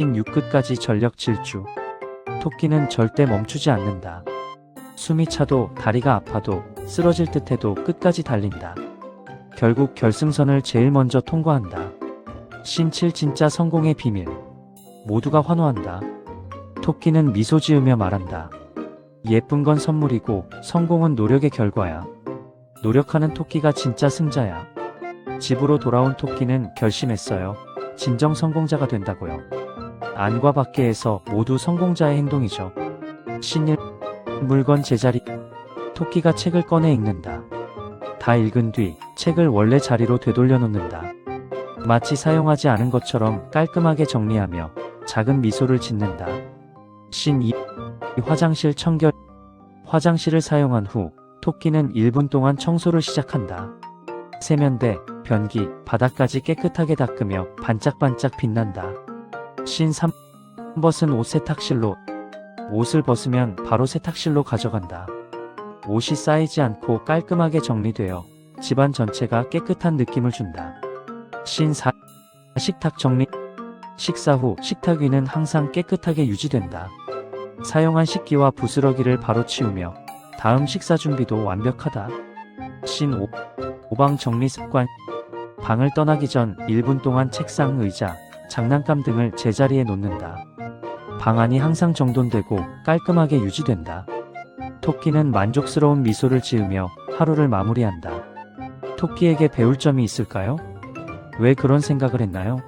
육끝까지 전력 질주. 토끼는 절대 멈추지 않는다. 숨이 차도 다리가 아파도 쓰러질 듯해도 끝까지 달린다. 결국 결승선을 제일 먼저 통과한다. 신칠 진짜 성공의 비밀. 모두가 환호한다. 토끼는 미소 지으며 말한다. 예쁜 건 선물이고 성공은 노력의 결과야. 노력하는 토끼가 진짜 승자야. 집으로 돌아온 토끼는 결심했어요. 진정 성공자가 된다고요. 안과 밖에에서 모두 성공자의 행동이죠. 신일 물건 제자리 토끼가 책을 꺼내 읽는다. 다 읽은 뒤 책을 원래 자리로 되돌려 놓는다. 마치 사용하지 않은 것처럼 깔끔하게 정리하며 작은 미소를 짓는다. 신2 화장실 청결 화장실을 사용한 후 토끼는 1분 동안 청소를 시작한다. 세면대, 변기, 바닥까지 깨끗하게 닦으며 반짝반짝 빛난다. 신 3. 벗은 옷 세탁실로 옷을 벗으면 바로 세탁실로 가져간다. 옷이 쌓이지 않고 깔끔하게 정리되어 집안 전체가 깨끗한 느낌을 준다. 신 4. 식탁 정리 식사 후 식탁 위는 항상 깨끗하게 유지된다. 사용한 식기와 부스러기를 바로 치우며 다음 식사 준비도 완벽하다. 신 5. 오방 정리 습관 방을 떠나기 전 1분 동안 책상, 의자, 장난감 등을 제자리에 놓는다. 방안이 항상 정돈되고 깔끔하게 유지된다. 토끼는 만족스러운 미소를 지으며 하루를 마무리한다. 토끼에게 배울 점이 있을까요? 왜 그런 생각을 했나요?